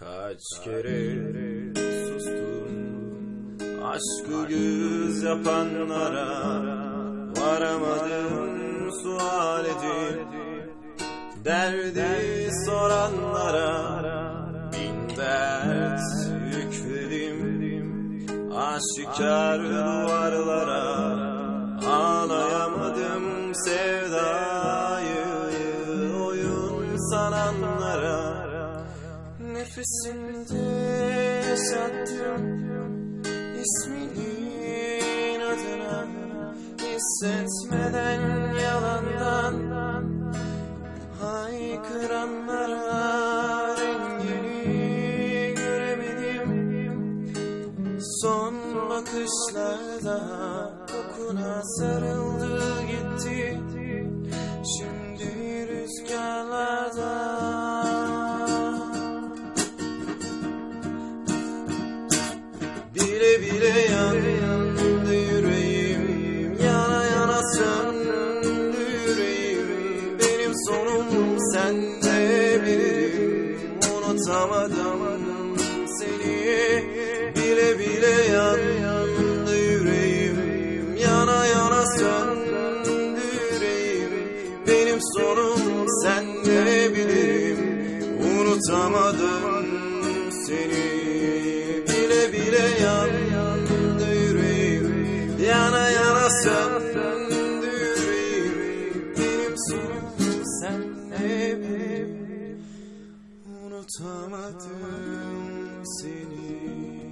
Kaç kere sustum Aşkı güz yapanlara Varamadım sual edip Derdi soranlara Bin dert yükledim. Aşikar duvarlara Ağlayamadım sevdayı Oyun sananlara Nefesimde yaşattım isminin adına. Hissetmeden yalandan Haykıranlara rengini göremedim. Son bakışlarda kokuna sarıldı Bile yandı yüreğim. Yana yana söndü yüreğim. Benim sonum sende bilirim Unutamadım seni. Bile bile yandı yüreğim. Yana yana söndü yüreğim. Benim sonum sende bilirim Unutamadım seni Sen yüreğim benim suyum sen hep unutamadım seni.